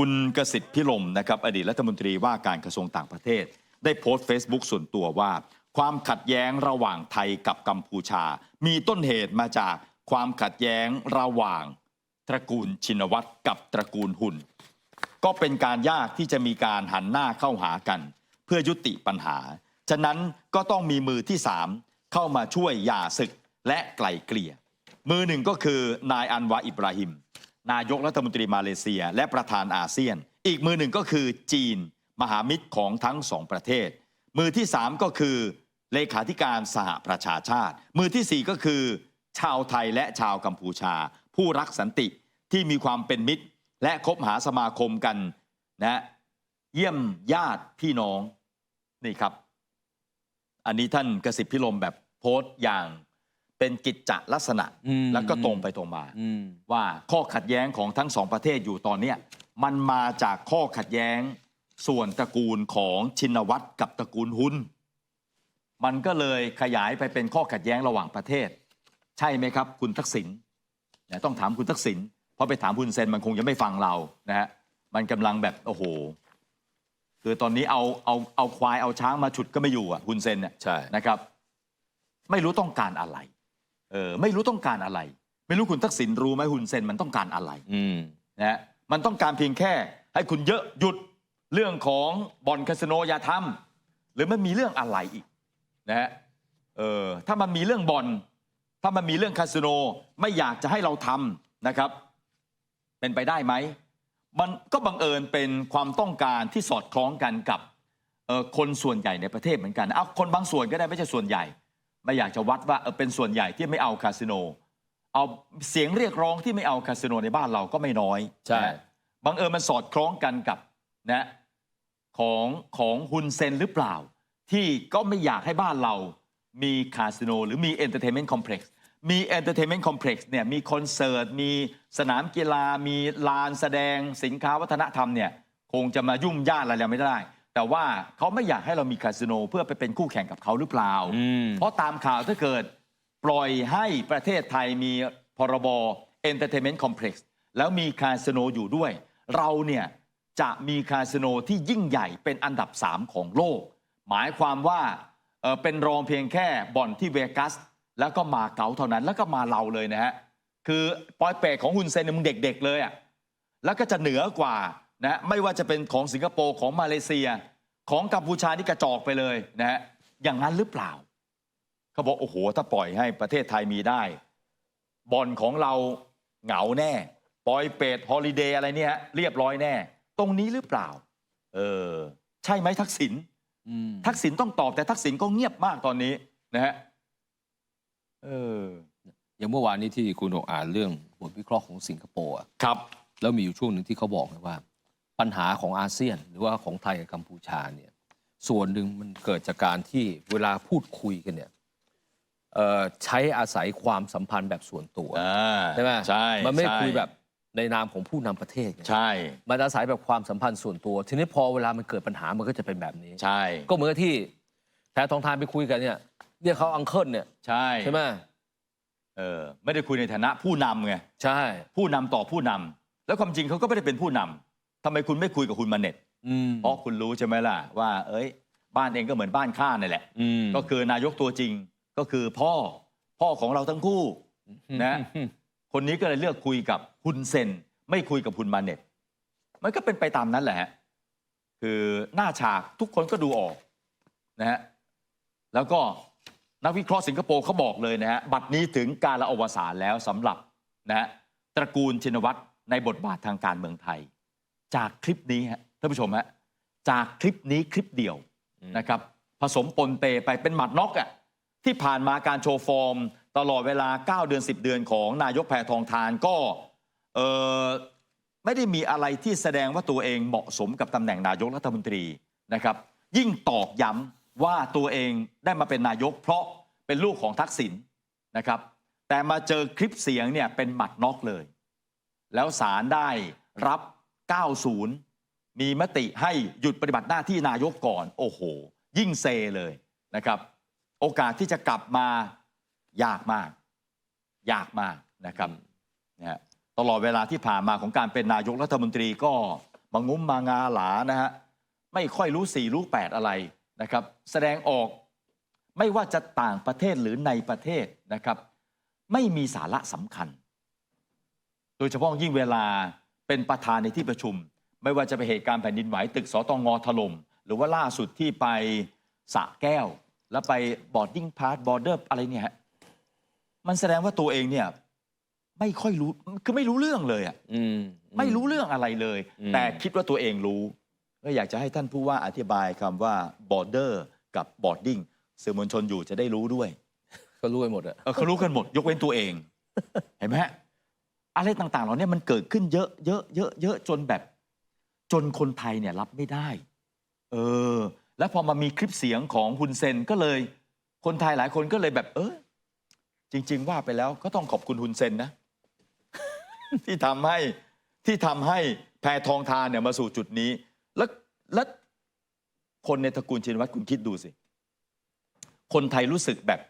คุณกสิทธิ์พิลมนะครับอดีตรัฐมนตรีว่าการกระทรวงต่างประเทศ ได้โพสต์ Facebook ส่วนตัวว่า ความขัดแย้งระหว่างไทยกับกัมพูชา มีต้นเหตุมาจากความขัดแย้งระหว่างตระกูลชินวัตรกับตระกูลหุ่น ก็เป็นการยากที่จะมีการหันหน้าเข้าหากัน เพื่อยุติปัญหา ฉะนั้นก็ต้องมีมือที่สามเข้ามาช่วยหย่าศึกและไกล่เกลี่ย มือหนึ่งก็คือนายอันวาอิบราฮิม นายกรัฐมนตรีมาเลเซีย และประธานอาเซียน อีกมือหนึ่งก็คือจีน มหามิตรของทั้งสองประเทศ มือที่สามก็คือ เลขาธิการสหประชาชาติ มือที่สี่ก็คือ ชาวไทยและชาวกัมพูชา ผู้รักสันติที่มีความเป็นมิตร และคบหาสมาคมกันนะเยี่ยมญาติพี่น้องนี่ครับ อันนี้ท่านกสิทธิ์พิลมแบบโพสต์อย่าง เป็นกิจจลักษณะอืมแล้วก็ตรงไปตรงมาอืมว่าข้อขัดแย้งของทั้งสองประเทศอยู่ตอนเนี้ยมันมาจากข้อขัดแย้งส่วนตระกูลของชินวัตรกับตระกูลหุนมันก็เลยขยายไปเป็นข้อขัดแย้งระหว่างประเทศ ใช่ไหมครับ คุณทักษิณเนี่ยต้องถามคุณทักษิณเพราะไปถามคุณเซนมันคงจะไม่ฟังเรานะฮะมันกำลังแบบโอ้โห คือตอนนี้เอาเอาเอาควายเอาช้างมาฉุดก็ไม่อยู่อะคุณเซนเนี่ยใช่นะครับ ไม่รู้ต้องการอะไร เออไม่รู้ต้องการอะไร ไม่รู้คุณทักษิณรู้ไหมคุณเซนมันต้องการอะไรอืมนะฮะมันต้องการเพียงแค่ ให้คุณเยอะหยุดเรื่องของบ่อนคาสิโนอย่าทำหรือมันมีเรื่องอะไรอีกนะฮะเออถ้ามันมีเรื่องบ่อน ถ้ามันมีเรื่องคาสิโนไม่อยากจะให้เราทำนะครับ เป็นไปได้ไหม มันก็บังเอิญเป็นความต้องการที่สอดคล้องกันกับเอ่อคนส่วนใหญ่ในประเทศเหมือนกัน เอาคนบางส่วนก็ได้ไม่ใช่ส่วนใหญ่ ไม่อยากจะวัดว่าเออเป็นส่วนใหญ่ที่ไม่เอาคาสิโน เอาเสียงเรียกร้องที่ไม่เอาคาสิโนในบ้านเราก็ไม่น้อยใช่ นะบังเอิญมันสอดคล้องกันกับนะของของฮุนเซนหรือเปล่า ที่ก็ไม่อยากให้บ้านเรามีคาสิโน หรือมีเอนเตอร์เทนเมนต์คอมเพล็กซ์มีเอนเตอร์เทนเมนต์คอมเพล็กซ์เนี่ยมีคอนเสิร์ตมีสนามกีฬา มีลานแสดงสินค้าวัฒนธรรมเนี่ยคงจะมายุ่งย่านอะไรเราไม่ได้ แต่ว่าเขาไม่อยากให้เรามีคาสิโนเพื่อไปเป็นคู่แข่งกับเขาหรือเปล่าอืมเพราะตามข่าวถ้าเกิด ปล่อยให้ประเทศไทยมีพรบ Entertainment Complex แล้วมีคาสิโนอยู่ด้วย เราเนี่ยจะมีคาสิโนที่ยิ่งใหญ่เป็นอันดับ 3 ของโลก หมายความว่าเอ่อเป็นรองเพียงแค่บ่อนที่เวกัส แล้วก็มาเก๊าเท่านั้นแล้วก็มาเราเลยนะฮะ คือปอยเปรตของฮุนเซนเนี่ยมึงเด็กๆเลยอะ่ะแล้วก็จะเหนือกว่า นะไม่ว่าจะเป็นของสิงคโปร์ของมาเลเซีย ของกัมพูชานี่กระจอกไปเลยนะฮะอย่างนั้นหรือเปล่าเขาบอกโอ้โห ถ้าปล่อยให้ประเทศไทยมีได้บอลของเราเหงาแน่ ปอยเปตฮอลิเดย์อะไรเนี่ยเรียบร้อยแน่ ตรงนี้หรือเปล่า เออ ใช่ไหมทักษิณอืมทักษิณต้องตอบแต่ทักษิณก็เงียบมากตอนนี้นะฮะเอออย่างเมื่อวานนี้ที่คุณออกอ่านเรื่องบทวิเคราะห์ของสิงคโปร์อะครับ แล้วมีอยู่ช่วงหนึ่งที่เขาบอกนะว่า ปัญหาของอาเซียน หรือว่าของไทยกับกัมพูชาเนี่ยส่วนหนึ่งมันเกิดจากการที่เวลาพูดคุยกันเนี่ยเอ่อใช้อาศัยความสัมพันธ์แบบส่วนตัวอ่าใช่ไหมใช่มันไม่ใช่คุยแบบในนามของผู้นำประเทศไงใช่มันอาศัยแบบความสัมพันธ์ส่วนตัว ทีนี้พอเวลามันเกิดปัญหามันก็จะเป็นแบบนี้ ใช่ก็เหมือนกับที่แพทองทานไปคุยกันเนี่ยเรียกเขาอังเคิลเนี่ยใช่ใช่ไหมเออไม่ได้คุยในฐานะผู้นำไงใช่ ผู้นำต่อผู้นำแล้วความจริงเขาก็ไม่ได้เป็นผู้นำ ทำไมคุณไม่คุยกับคุณมาเน็ตอืมเพราะคุณรู้ใช่ไหมล่ะว่า เอ้ย บ้านเองก็เหมือนบ้านข้านี่แหละอืมก็คือนายกตัวจริงก็คือพ่อพ่อของเราทั้งคู่นะ คนนี้ก็เลยเลือกคุยกับฮุนเซน ไม่คุยกับฮุนมาเน็ต มันก็เป็นไปตามนั้นแหละฮะคือหน้าฉากทุกคนก็ดูออกนะฮะแล้วก็นักวิเคราะห์สิงคโปร์เขาบอกเลยนะฮะบัดนี้ถึงการละอวสานแล้วสำหรับนะฮะตระกูลชินวัตรในบทบาททางการเมืองไทย จากคลิปนี้ฮะท่านผู้ชมฮะจากคลิปนี้คลิปเดียวนะครับผสมปนเปไปเป็นหมัดน็อกอะ่ะที่ผ่านมาการโชว์ฟอร์ม ตลอดเวลา 9 เดือน 10 เดือนของนายกแพทองทานก็เออไม่ได้มีอะไรที่แสดงว่าตัวเองเหมาะสมกับตำแหน่งนายกรัฐมนตรีนะครับ ยิ่งตอกย้ำว่าตัวเองได้มาเป็นนายก เพราะเป็นลูกของทักษิณนะครับ แต่มาเจอคลิปเสียงเนี่ยเป็นหมัดน็อกเลย แล้วศาลได้รับ 90 มีมติให้หยุดปฏิบัติหน้าที่นายกก่อน โอ้โห ยิ่งเซเลยนะครับ โอกาสที่จะกลับมายากมาก ยากมากนะครับนะตลอดเวลาที่ผ่านมาของการเป็นนายกรัฐมนตรีก็มางุ้มมางาหลานะฮะไม่ค่อยรู้สี่รู้แปดอะไรนะครับ แสดงออกไม่ว่าจะต่างประเทศหรือในประเทศนะครับ ไม่มีสาระสำคัญ โดยเฉพาะยิ่งเวลา เป็นประธานในที่ประชุม ไม่ว่าจะเป็นเหตุการณ์แผ่นดินไหวตึกสตงถล่มหรือว่าล่าสุดที่ไปสระแก้ว แล้วไปบอร์ดดิ้งพาร์บอร์เดอร์อะไรเนี่ยฮะมันแสดงว่าตัวเองเนี่ยไม่ค่อยรู้คือไม่รู้เรื่องเลยอะอืม ไม่รู้เรื่องอะไรเลย อืม แต่คิดว่าตัวเองรู้ ก็อยากจะให้ท่านผู้ว่าอธิบายคำว่า border กับ boarding สื่อมวลชนอยู่จะได้รู้ด้วย ก็รู้ไปหมดอะ เออเขารู้กันหมดยกเว้นตัวเอง เห็นไหมฮะ อะไรต่างๆเหล่านี้มันเกิดขึ้นเยอะเยอะเยอะเยอะจนแบบ จนคนไทยเนี่ยรับไม่ได้ เออ แล้วพอมามีคลิปเสียงของฮุนเซนก็เลย คนไทยหลายคนก็เลยแบบ เออจริง ๆ ว่าไปแล้วก็ต้องขอบคุณฮุนเซนนะ ที่ทำให้ที่ทำให้แพทองทานเนี่ยมาสู่จุดนี้ แล้วแล้วคนในตระกูลชินวัตรคุณคิดดูสิ คนไทยรู้สึกแบบ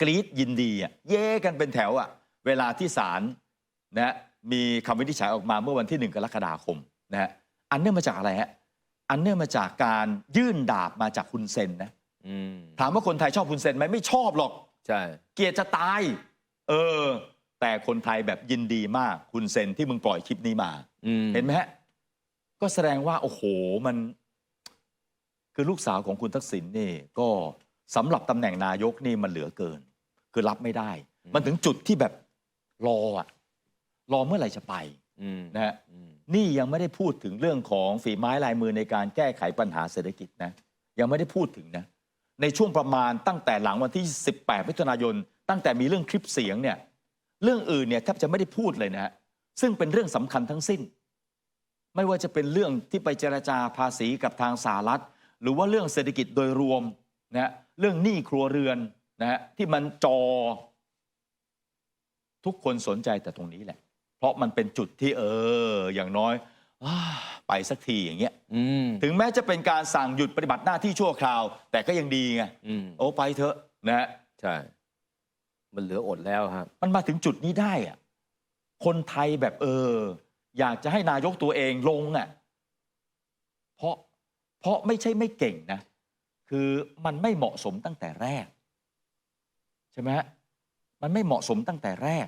กรี๊ดยินดีอะเย่กันเป็นแถวอะ เวลาที่ศาล นะมีคำวินิจฉัยออกมาเมื่อวันที่หนึ่งกรกฎาคมนะฮะอันเนื่องมาจากอะไรฮะอันเนื่องมาจากการยื่นดาบมาจากคุณเซนนะอืมถามว่าคนไทยชอบคุณเซนไหมไม่ชอบหรอก ใช่ เกลียดจะตาย เออ แต่คนไทยแบบยินดีมากคุณเซนที่มึงปล่อยคลิปนี้มา อืมเห็นไหมฮะ ก็แสดงว่า โอ้โหมัน คือลูกสาวของคุณทักษิณนี่ ก็สำหรับตำแหน่งนายกนี่มันเหลือเกิน คือรับไม่ได้ มันถึงจุดที่แบบรออะ รอเมื่อไหร่จะไปอืมนะฮะอืมนี่ยังไม่ได้พูดถึงเรื่องของฝีไม้ลายมือในการแก้ไขปัญหาเศรษฐกิจนะยังไม่ได้พูดถึงนะในช่วงประมาณตั้งแต่หลังวันที่ 18 มิถุนายน ตั้งแต่มีเรื่องคลิปเสียงเนี่ยเรื่องอื่นเนี่ยแทบจะไม่ได้พูดเลยนะฮะซึ่งเป็นเรื่องสำคัญทั้งสิ้น ไม่ว่าจะเป็นเรื่องที่ไปเจรจาภาษีกับทางสหรัฐ หรือว่าเรื่องเศรษฐกิจโดยรวมนะฮะเรื่องหนี้ครัวเรือนนะฮะที่มันจอ ทุกคนสนใจแต่ตรงนี้แหละ เพราะมันเป็นจุดที่เออ อย่างน้อยอาไปสักทีอย่างเงี้ย อืมถึงแม้จะเป็นการสั่งหยุดปฏิบัติหน้าที่ชั่วคราว แต่ก็ยังดีไง อืมโอ้ไปเถอะนะฮะ ใช่ มันเหลืออดแล้วครับ มันมาถึงจุดนี้ได้อะคนไทยแบบเออ อยากจะให้นายกตัวเองลงอะ เพราะเพราะไม่ใช่ไม่เก่งนะ คือมันไม่เหมาะสมตั้งแต่แรก ใช่ไหมฮะมันไม่เหมาะสมตั้งแต่แรก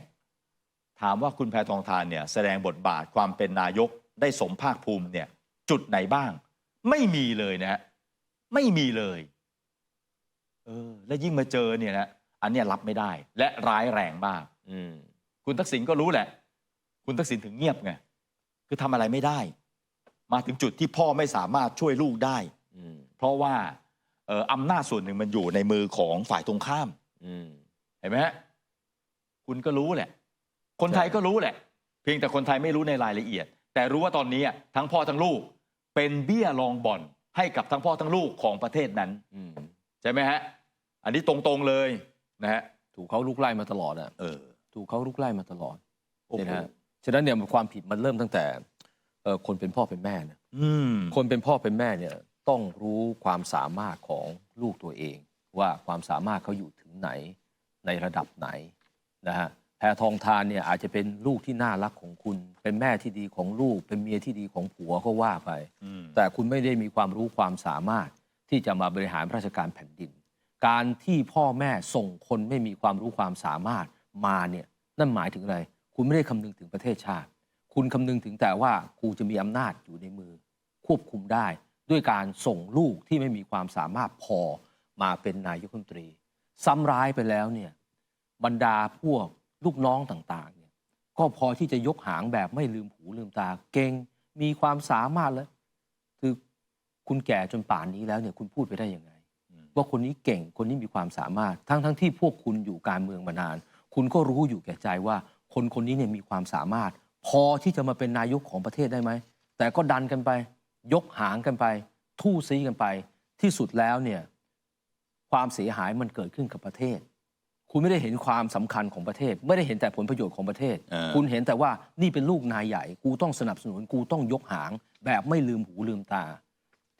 ถามว่าคุณแพทองทานเนี่ยแสดงบทบาทความเป็นนายกได้สมภาคภูมิเนี่ยจุดไหนบ้าง ไม่มีเลยนะฮะไม่มีเลยเออแล้วยิ่งมาเจอเนี่ยนะอันเนี้ยรับไม่ได้ และร้ายแรงมากอืมคุณทักษิณก็รู้แหละ คุณทักษิณถึงเงียบไงคือทำอะไรไม่ได้ มาถึงจุดที่พ่อไม่สามารถช่วยลูกได้ อืมเพราะว่าเอ่ออำนาจส่วนหนึ่งมันอยู่ในมือของฝ่ายตรงข้ามอืมเห็นไหมฮะคุณก็รู้แหละ คนไทยก็รู้แหละ เพียงแต่คนไทยไม่รู้ในรายละเอียด แต่รู้ว่าตอนนี้อะทั้งพ่อทั้งลูก เป็นเบี้ยรองบ่อนให้กับทั้งพ่อทั้งลูกของประเทศนั้นอืมใช่ไหมฮะ อันนี้ตรงๆเลยนะฮะถูกเขาลุกไล่มาตลอดอะเออถูกเขาลุกไล่มาตลอดโอ้โหเนี่ยนะฮะฉะนั้นเนี่ยความผิดมันเริ่มตั้งแต่เอ่อคนเป็นพ่อเป็นแม่นะอืมคนเป็นพ่อเป็นแม่เนี่ยต้องรู้ความสามารถของลูกตัวเอง ว่าความสามารถเขาอยู่ถึงไหนในระดับไหนนะฮะ แพรทองทานเนี่ยอาจจะเป็นลูกที่น่ารักของคุณ เป็นแม่ที่ดีของลูก เป็นเมียที่ดีของผัวก็ว่าไปอืมแต่คุณไม่ได้มีความรู้ความสามารถที่จะมาบริหารราชการแผ่นดิน การที่พ่อแม่ส่งคนไม่มีความรู้ความสามารถมาเนี่ยนั่นหมายถึงอะไร คุณไม่ได้คำนึงถึงประเทศชาติ คุณคำนึงถึงแต่ว่ากูจะมีอำนาจอยู่ในมือ ควบคุมได้ ด้วยการส่งลูกที่ไม่มีความสามารถพอมาเป็นนายกรัฐมนตรี ซ้ำร้ายไปแล้วเนี่ยบรรดาพวก ลูกน้องต่างๆเนี่ยก็พอที่จะยกหางแบบไม่ลืมหูลืมตา เก่งมีความสามารถแล้วคือคุณแก่จนป่านนี้แล้วเนี่ยคุณพูดไปได้ยังไงอืมว่าคนนี้เก่งคนนี้มีความสามารถ ทั้งทั้งที่พวกคุณอยู่การเมืองมานาน คุณก็รู้อยู่แก่ใจว่า คนคนนี้เนี่ยมีความสามารถ พอที่จะมาเป็นนายกของประเทศได้ไหมแต่ก็ดันกันไป ยกหางกันไป ทู่ซีกันไป ที่สุดแล้วเนี่ยความเสียหายมันเกิดขึ้นกับประเทศ คุณไม่ได้เห็นความสำคัญของประเทศ ไม่ได้เห็นแต่ผลประโยชน์ของประเทศเออคุณเห็นแต่ว่านี่เป็นลูกนายใหญ่ กูต้องสนับสนุนกูต้องยกหาง แบบไม่ลืมหูลืมตา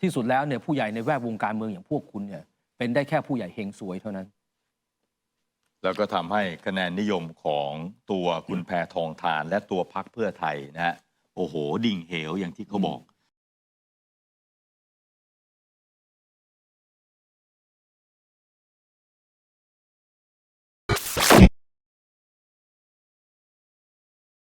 ที่สุดแล้วเนี่ยผู้ใหญ่ในแวดวงการเมืองอย่างพวกคุณเนี่ย เป็นได้แค่ผู้ใหญ่เฮงซวยเท่านั้น แล้วก็ทำให้คะแนนนิยมของตัวคุณแพทองทาน และตัวพักเพื่อไทยนะฮะโอ้โห ดิ่งเหวอย่างที่เขาบอก